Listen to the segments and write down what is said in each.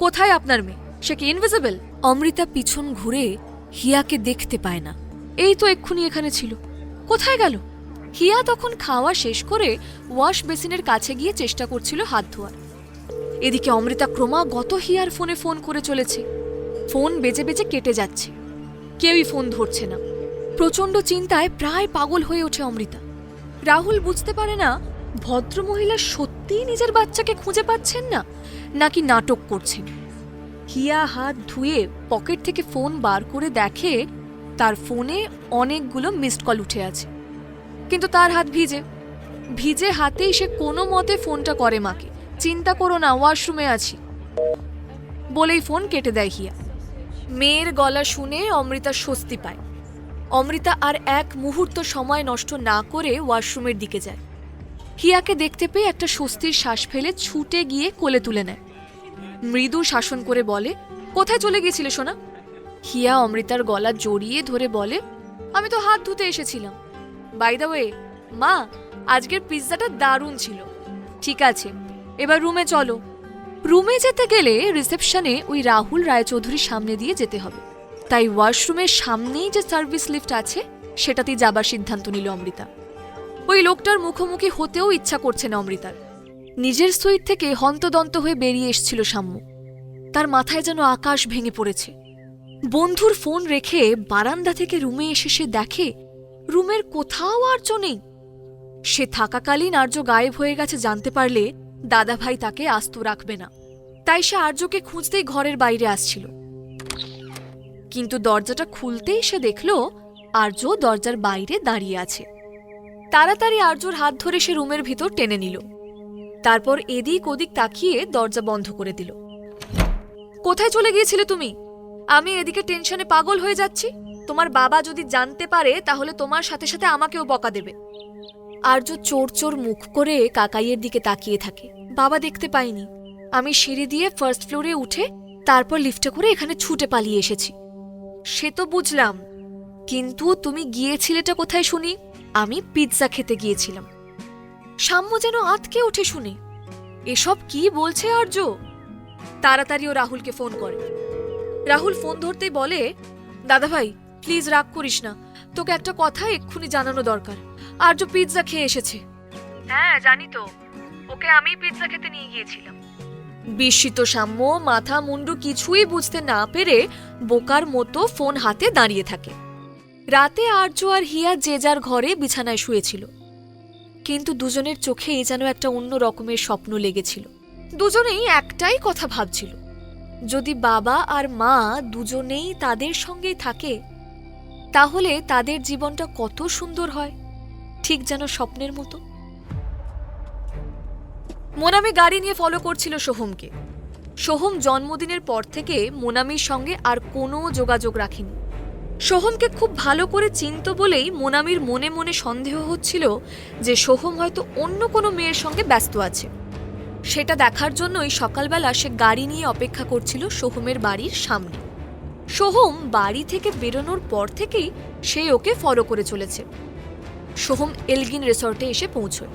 কোথায় আপনার মেয়ে? সে কি ইনভিজিবল অমৃতা পিছন ঘুরে হিয়াকে দেখতে পায় না। এই তো এক্ষুনি এখানে ছিল। কোথায় গেল? হিয়া তখন খাওয়া শেষ করে ওয়াশ বেসিনের কাছে গিয়ে চেষ্টা করছিল হাত ধোয়ার। এদিকে অমৃতা ক্রমাগত হিয়ার ফোনে ফোন করে চলেছে। ফোন বেজে বেজে কেটে যাচ্ছে। কেউই ফোন ধরছে না। প্রচণ্ড চিন্তায় প্রায় পাগল হয়ে ওঠে অমৃতা। রাহুল বুঝতে পারে না, ভদ্রমহিলা সত্যিই নিজের বাচ্চাকে খুঁজে পাচ্ছেন না। নাকি নাটক করছেন হিয়া হাত ধুয়ে পকেট থেকে ফোন বার করে দেখে তার ফোনে অনেকগুলো মিসড কল উঠে আছে। কিন্তু তার হাত ভিজে। ভিজে হাতেই সে কোনো মতে ফোনটা করে মাকে। চিন্তা করো না, ওয়াশরুমে আছি। বলেই ফোন কেটে দেয় হিয়া। মেয়ের গলা শুনে অমৃতা স্বস্তি পায়। অমৃতা আর এক মুহূর্ত সময় নষ্ট না করে ওয়াশরুমের দিকে যায়। হিয়াকে দেখতে পেয়ে একটা স্বস্তির শ্বাস ফেলে ছুটে গিয়ে কোলে তুলে নেয়। মৃদু শাসন করে বলে, কোথায় চলে গিয়েছিলে, সোনা? হিয়া অমৃতার গলা জড়িয়ে ধরে বলে, আমি তো হাত ধুতে এসেছিলাম। বাই দ্য ওয়ে মা, আজকের পিৎজাটা দারুণ ছিল। ঠিক আছে, এবার রুমে চলো। রুমে যেতে গেলে রিসেপশনে ওই রাহুল রায়চৌধুরীর সামনে দিয়ে যেতে হবে। তাই ওয়াশরুমের সামনেই যে সার্ভিস লিফট আছে, সেটাতেই যাবার সিদ্ধান্ত নিল অমৃতা। ওই লোকটার মুখোমুখি হতেও ইচ্ছা করছে না অমৃতার। নিজের সুইট থেকে হন্তদন্ত হয়ে বেরিয়ে এসছিল সাম্য তার মাথায় যেন আকাশ ভেঙে পড়েছে। বন্ধুর ফোন রেখে বারান্দা থেকে রুমে এসে সে দেখে, রুমের কোথাও আর্য নেই। সে থাকাকালীন আর্য গায়েব হয়ে গেছে জানতে পারলে দাদাভাই তাকে আস্ত রাখবে না। তাই সে আর্যকে খুঁজতেই ঘরের বাইরে আসছিল। কিন্তু দরজাটা খুলতেই সে দেখল আর্য দরজার বাইরে দাঁড়িয়ে আছে। তাড়াতাড়ি আর্যর হাত ধরে সে রুমের ভিতর টেনে নিল। তারপর এদিক ওদিক তাকিয়ে দরজা বন্ধ করে দিল। কোথায় চলে গিয়েছিলে তুমি? আমি এদিকে টেনশনে পাগল হয়ে যাচ্ছি। তোমার বাবা যদি জানতে পারে, তাহলে তোমার সাথে সাথে আমাকেও বকা দেবে। আর্য চোর চোর মুখ করে কাকাইয়ের দিকে তাকিয়ে থাকে। বাবা দেখতে পাইনি। আমি সিঁড়ি দিয়ে ফার্স্ট ফ্লোরে উঠে তারপর লিফটে করে এখানে ছুটে পালিয়ে এসেছি। সে তো বুঝলাম। কিন্তু তুমি গিয়েছিলেটা কোথায় শুনি? আমি পিৎজা খেতে গিয়েছিলাম। সাম্য যেন আতকে ওঠে শুনে। এসব কি বলছে আর্য তাড়াতাড়ি ও রাহুলকে ফোন করে। রাহুল ফোন ধরতেই বলে দাদাভাই প্লিজ রাগ করিস না। তোকে একটা কথা এক্ষুনি জানানো দরকার। আর্য পিৎজা খেয়ে এসেছে। হ্যাঁ জানি তো। ওকে আমি পিৎজা খেতে নিয়ে গিয়েছিলাম। বিস্মিত সাম্য মাথা মুন্ডু কিছুই বুঝতে না পেরে বোকার মতো ফোন হাতে দাঁড়িয়ে থাকে। রাতে আর্য আর হিয়া যে যার ঘরে বিছানায় শুয়েছিল। কিন্তু দুজনের চোখে যেন একটা অন্য রকমের স্বপ্ন লেগেছিল। দুজনেই একটাই কথা ভাবছিল। যদি বাবা আর মা দুজনেই তাদের সঙ্গেই থাকে, তাহলে তাদের জীবনটা কত সুন্দর হয়, ঠিক যেন স্বপ্নের মতো। মোনামি গাড়ি নিয়ে ফলো করছিল সোহমকে। সোহম জন্মদিনের পর থেকে মোনামির সঙ্গে আর কোনো যোগাযোগ রাখেনি। সোহমকে খুব ভালো করে চিনত বলেই মোনামির মনে মনে সন্দেহ হচ্ছিল যে সোহম হয়তো অন্য কোনো মেয়ের সঙ্গে ব্যস্ত আছে। সেটা দেখার জন্যই সকালবেলা সে গাড়ি নিয়ে অপেক্ষা করছিল সোহমের বাড়ির সামনে। সোহম বাড়ি থেকে বেরোনোর পর থেকেই সে ওকে ফলো করে চলেছে। সোহম এলগিন রিসর্টে এসে পৌঁছয়।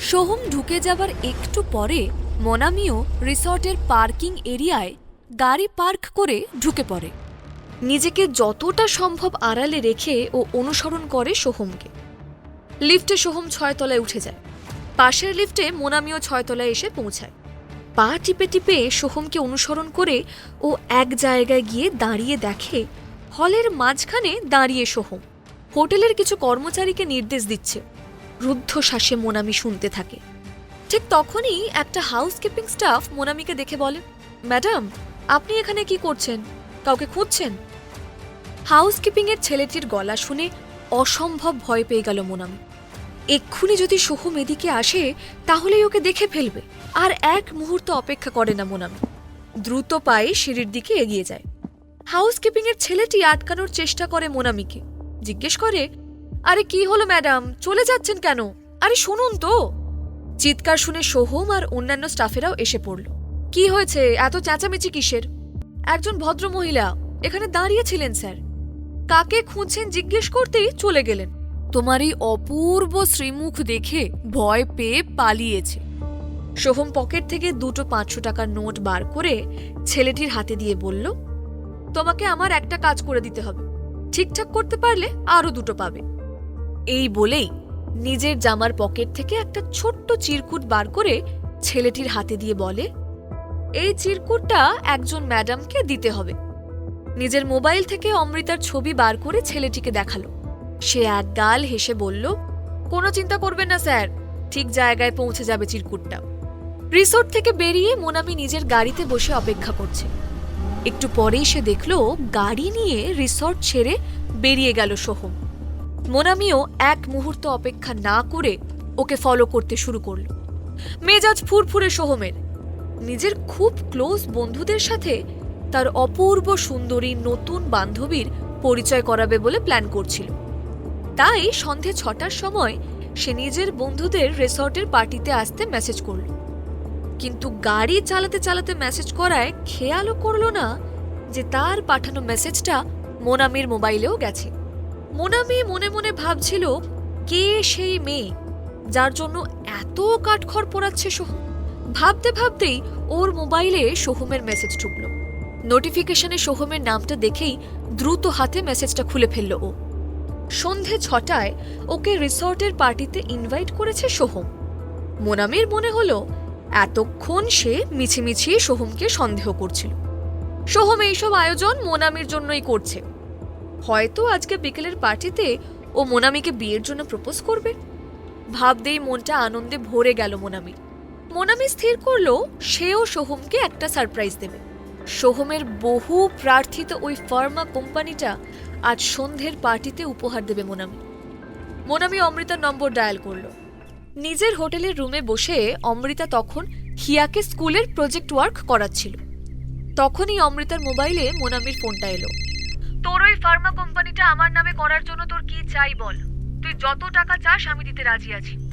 সোহম ঢুকে যাবার একটু পরে মনামিও রিসর্টের পার্কিং এরিয়ায় গাড়ি পার্ক করে ঢুকে পড়ে। নিজেকে যতটা সম্ভব আড়ালে রেখে ও অনুসরণ করে সোহমকে। লিফটে সোহম ছয় তলায় উঠে যায়। পাশের লিফটে মোনামিও ছয় তলায় এসে পৌঁছায়। পা টিপে টিপে সোহমকে অনুসরণ করে ও এক জায়গায় গিয়ে দাঁড়িয়ে দেখে, হলের মাঝখানে দাঁড়িয়ে সোহম। হোটেলের কিছু কর্মচারীকে নির্দেশ দিচ্ছে। রুদ্ধশ্বাসে মোনামি শুনতে থাকে। ঠিক তখনই একটা হাউসকিপিং স্টাফ মোনামিকে দেখে বলে, ম্যাডাম, আপনি এখানে কি করছেন? কাউকে খুঁজছেন? হাউসকিপিং এর ছেলেটির গলা শুনে অসম্ভব ভয় পেয়ে গেল মোনামি। এক্ষুনি যদি সোহম এদিকে আসে, তাহলেই ওকে দেখে ফেলবে। আর এক মুহূর্ত অপেক্ষা করে না মোনামি। দ্রুত পায়ে সিঁড়ির দিকে এগিয়ে যায়। হাউসকিপিং এর ছেলেটি আটকানোর চেষ্টা করে মোনামিকে। জিজ্ঞেস করে, আরে কি হলো ম্যাডাম? চলে যাচ্ছেন কেন? আরে শুনুন তো। চিৎকার শুনে সোহম আর অন্যান্য স্টাফেরাও এসে পড়ল। কি হয়েছে? এত চেঁচামেচি কিসের? একজন ভদ্র মহিলা এখানে দাঁড়িয়েছিলেন স্যার। কাকে খুঁজছেন জিজ্ঞেস করতেই চলে গেলেন। তোমার এই অপূর্ব শ্রীমুখ দেখে ভয় পেয়ে পালিয়েছে। সোহম পকেট থেকে দুটো পাঁচশো টাকার নোট বার করে ছেলেটির হাতে দিয়ে বলল, তোমাকে আমার একটা কাজ করে দিতে হবে। ঠিকঠাক করতে পারলে আরও দুটো পাবে। এই বলেই নিজের জামার পকেট থেকে একটা ছোট্ট চিরকুট বার করে ছেলেটির হাতে দিয়ে বলে, এই চিরকুটটা একজন ম্যাডামকে দিতে হবে। নিজের মোবাইল থেকে অমৃতার ছবি বার করে ছেলেটিকে দেখাল। সে এক গাল হেসে বলল, কোনো চিন্তা করবেন না, স্যার। ঠিক জায়গায় পৌঁছে যাবে চিরকুটটা। রিসোর্ট থেকে বেরিয়ে মোনামি নিজের গাড়িতে বসে অপেক্ষা করছে। একটু পরেই সে দেখল, গাড়ি নিয়ে রিসর্ট ছেড়ে বেরিয়ে গেল সোহম। মোনামিও এক মুহূর্ত অপেক্ষা না করে ওকে ফলো করতে শুরু করল। মেজাজ ফুরফুরে সোহমের। নিজের খুব ক্লোজ বন্ধুদের সাথে তার অপূর্ব সুন্দরী নতুন বান্ধবীর পরিচয় করাবে বলে প্ল্যান করছিল। তাই সন্ধে ছটার সময় সে নিজের বন্ধুদের রিসর্টের পার্টিতে আসতে মেসেজ করল। কিন্তু গাড়ি চালাতে চালাতে মেসেজ করায় খেয়ালও করল না যে তার পাঠানো মেসেজটা মোনামির মোবাইলেও গেছে। মোনামি মনে মনে ভাবছিল, কে সেই মেয়ে যার জন্য এত কাঠখড় পোড়াচ্ছে সোহম? ভাবতে ভাবতেই ওর মোবাইলে সোহমের মেসেজ ঢুকলো। নোটিফিকেশনে সোহমের নামটা দেখেই দ্রুত হাতে মেসেজটা খুলে ফেলল ও। সন্ধে ছটায় ওকে রিসর্টের পার্টিতে ইনভাইট করেছে সোহম মোনামির মনে হলো, এতক্ষণ সে মিছিমিছি সোহমকে সন্দেহ করছিল। সোহম এইসব আয়োজন মোনামির জন্যই করছে। হয়তো আজকে বিকেলের পার্টিতে ও মোনামিকে বিয়ের জন্য প্রপোজ করবে। ভাবতেই মনটা আনন্দে ভরে গেল মোনামির। মোনামি স্থির করল, সেও সোহমকে একটা সারপ্রাইজ দেবে। সোহমের বহু প্রার্থিত ওই ফার্মা কোম্পানিটা আজ সন্ধ্যের পার্টিতে উপহার দেবে মোনামি। মোনামি অমৃতার নম্বর ডায়াল করল। নিজের হোটেলের রুমে বসে অমৃতা তখন হিয়াকে স্কুলের প্রজেক্ট ওয়ার্ক করাচ্ছিল। তখনই অমৃতার মোবাইলে মোনামির ফোনটা এলো। তোর ওই ফার্মা কোম্পানিটা আমার নামে করার জন্য তোর কি চাই বল। তুই যত টাকা চাস আমি দিতে রাজি আছি।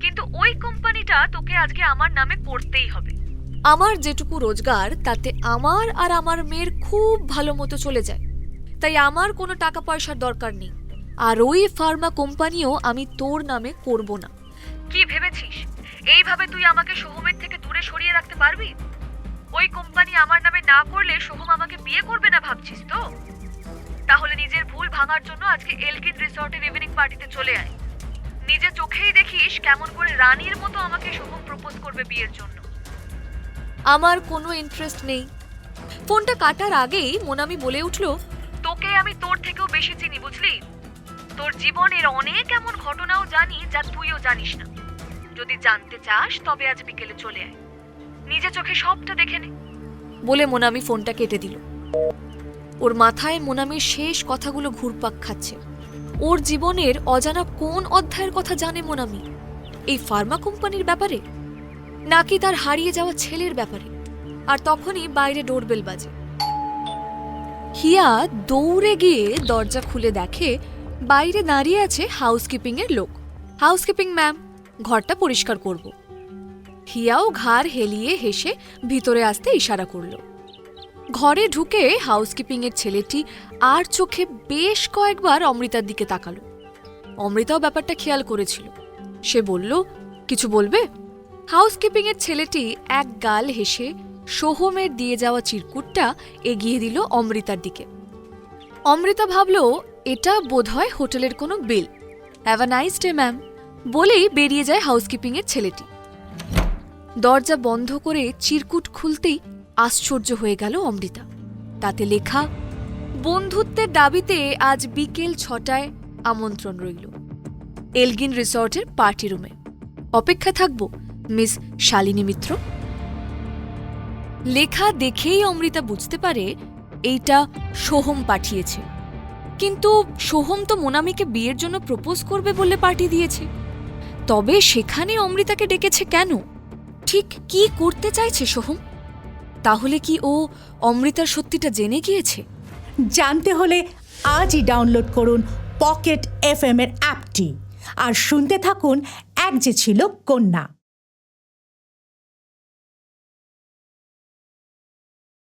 কিন্তু ওই কোম্পানিটা তোকে আজকে আমার নামে করতেই হবে। আমার যেটুকু রোজগার, তাতে আমার আর আমার মেয়ের খুব ভালো মতো চলে যায়। তাই আমার কোনো টাকা পয়সার দরকার নেই। আর ওই ফার্মা কোম্পানিও আমি তোর নামে করব না। কি ভেবেছিস? এইভাবে তুই আমাকে সোহমের থেকে দূরে সরিয়ে রাখতে পারবি? ওই কোম্পানি আমার নামে না করলে সোহম আমাকে বিয়ে করবে না ভাবছিস তো? তাহলে নিজের ভুল ভাঙার জন্য আজকে এলকিন রিসর্টের ইভিনিং পার্টিতে চলে আয়। নিজে চোখেই দেখিস কেমন করে রানীর মতো আমাকে সোহম প্রপোজ করবে বিয়ের জন্য। আমার কোনো ইন্টারেস্ট নেই। ফোনটা কাটার আগেই মোনামি বলে উঠল, তোকে আমি তোর থেকেও বেশি চিনি, বুঝলি? তোর জীবনের অনেক এমন ঘটনাও জানি যা তুইও জানিস না। যদি জানতে চাস, তবে আজ বিকেলে চলে আয়। নিজে চোখে সবটা দেখে নে। বলে মোনামি ফোনটা কেটে দিল। ওর মাথায় মোনামির শেষ কথাগুলো ঘুরপাক খাচ্ছে। ওর জীবনের অজানা কোন অধ্যায়ের কথা জানে মোনামি? এই ফার্মা কোম্পানির ব্যাপারে? নাকি তার হারিয়ে যাওয়া ছেলের ব্যাপারে। আর তখনই বাইরে ডোরবেল বাজে। হিয়া দৌড়ে গিয়ে দরজা খুলে দেখে বাইরে দাঁড়িয়ে আছে হাউসকিপিং এর লোক। হাউসকিপিং, ম্যাম, ঘরটা পরিষ্কার করব। হিয়াও ঘাড় হেলিয়ে হেসে ভিতরে আসতে ইশারা করল। ঘরে ঢুকে হাউসকিপিং এর ছেলেটি আর চোখে বেশ কয়েকবার অমৃতার দিকে তাকালো। অমৃতাও ব্যাপারটা খেয়াল করেছিল। সে বলল, কিছু বলবে? হাউসকিপিং এর ছেলেটি এক গাল হেসে সোহমের দিয়ে যাওয়া চিরকুটটা এগিয়ে দিল অমৃতার দিকে। অমৃতা ভাবল, এটা বোধহয় হোটেলের কোনো bill. Have a nice day ma'am বলেই বেরিয়ে যায় হাউসকিপিং এর ছেলেটি। দরজা বন্ধ করে চিরকুট খুলতেই আশ্চর্য হয়ে গেল অমৃতা। তাতে লেখা, বন্ধুত্বের দাবিতে আজ বিকেল ছটায় আমন্ত্রণ রইল। এলগিন রিসর্টের পার্টি রুমে। অপেক্ষা থাকব। মিস শালিনী মিত্র? লেখা দেখেই অমৃতা বুঝতে পারে এইটা সোহম পাঠিয়েছে। কিন্তু সোহম তো মোনামিকে বিয়ের জন্য প্রপোজ করবে বলে পার্টি দিয়েছে। তবে সেখানে অমৃতাকে ডেকেছে কেন? ঠিক কি করতে চাইছে সোহম? তাহলে কি ও অমৃতার সত্যিটা জেনে গিয়েছে? জানতে হলে আজই ডাউনলোড করুন পকেট এফ এর অ্যাপটি। আর শুনতে থাকুন এক যে ছিল কন্যা।